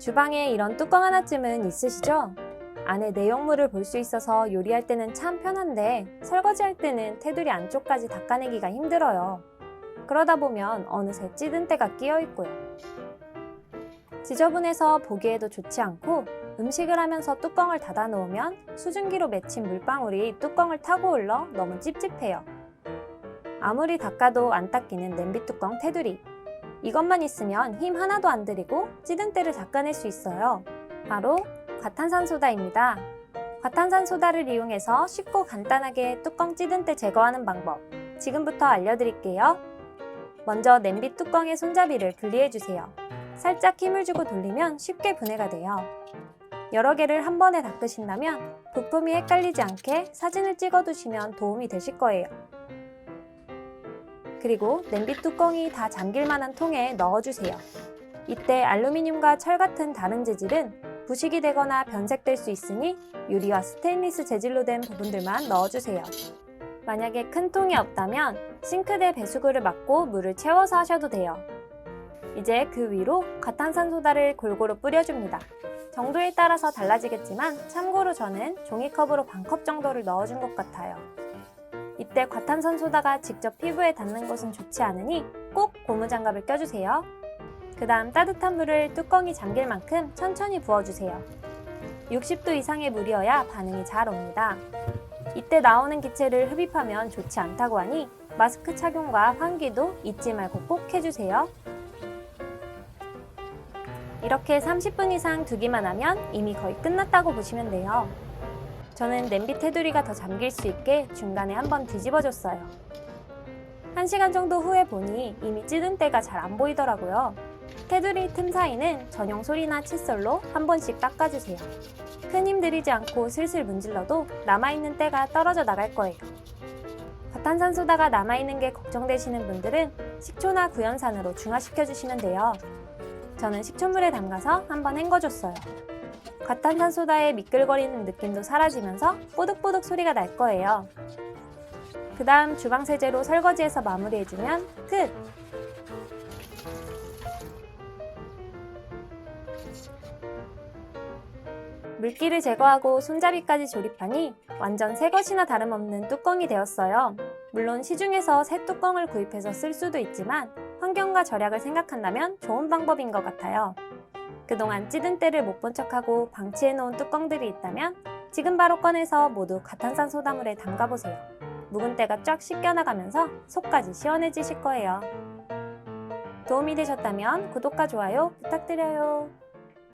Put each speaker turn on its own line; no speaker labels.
주방에 이런 뚜껑 하나쯤은 있으시죠? 안에 내용물을 볼 수 있어서 요리할 때는 참 편한데 설거지할 때는 테두리 안쪽까지 닦아내기가 힘들어요. 그러다 보면 어느새 찌든 때가 끼어 있고요. 지저분해서 보기에도 좋지 않고 음식을 하면서 뚜껑을 닫아 놓으면 수증기로 맺힌 물방울이 뚜껑을 타고 올라 너무 찝찝해요. 아무리 닦아도 안 닦이는 냄비 뚜껑 테두리. 이것만 있으면 힘 하나도 안 들이고 찌든 때를 닦아낼 수 있어요. 바로 과탄산소다입니다. 과탄산소다를 이용해서 쉽고 간단하게 뚜껑 찌든 때 제거하는 방법. 지금부터 알려드릴게요. 먼저 냄비 뚜껑의 손잡이를 분리해주세요. 살짝 힘을 주고 돌리면 쉽게 분해가 돼요. 여러 개를 한 번에 닦으신다면 부품이 헷갈리지 않게 사진을 찍어두시면 도움이 되실 거예요. 그리고 냄비 뚜껑이 다 잠길 만한 통에 넣어주세요. 이때 알루미늄과 철 같은 다른 재질은 부식이 되거나 변색될 수 있으니 유리와 스테인리스 재질로 된 부분들만 넣어주세요. 만약에 큰 통이 없다면 싱크대 배수구를 막고 물을 채워서 하셔도 돼요. 이제 그 위로 과탄산소다를 골고루 뿌려줍니다. 정도에 따라서 달라지겠지만 참고로 저는 종이컵으로 반 컵 정도를 넣어준 것 같아요. 이때 과탄산소다가 직접 피부에 닿는 것은 좋지 않으니 꼭 고무장갑을 껴주세요. 그 다음 따뜻한 물을 뚜껑이 잠길 만큼 천천히 부어주세요. 60도 이상의 물이어야 반응이 잘 옵니다. 이때 나오는 기체를 흡입하면 좋지 않다고 하니 마스크 착용과 환기도 잊지 말고 꼭 해주세요. 이렇게 30분 이상 두기만 하면 이미 거의 끝났다고 보시면 돼요. 저는 냄비 테두리가 더 잠길 수 있게 중간에 한번 뒤집어줬어요. 1시간 정도 후에 보니 이미 찌든 때가 잘 안 보이더라고요. 테두리 틈 사이는 전용 소리나 칫솔로 한 번씩 닦아주세요. 큰 힘 들이지 않고 슬슬 문질러도 남아있는 때가 떨어져 나갈 거예요. 과탄산소다가 남아있는 게 걱정되시는 분들은 식초나 구연산으로 중화시켜주시면 돼요. 저는 식초물에 담가서 한번 헹궈줬어요. 과탄산소다의 미끌거리는 느낌도 사라지면서 뽀득뽀득 소리가 날 거예요. 그 다음 주방 세제로 설거지해서 마무리해주면 끝! 물기를 제거하고 손잡이까지 조립하니 완전 새 것이나 다름없는 뚜껑이 되었어요. 물론 시중에서 새 뚜껑을 구입해서 쓸 수도 있지만 환경과 절약을 생각한다면 좋은 방법인 것 같아요. 그동안 찌든 때를 못 본 척하고 방치해 놓은 뚜껑들이 있다면 지금 바로 꺼내서 모두 과탄산 소다물에 담가보세요. 묵은 때가 쫙 씻겨나가면서 속까지 시원해지실 거예요. 도움이 되셨다면 구독과 좋아요 부탁드려요.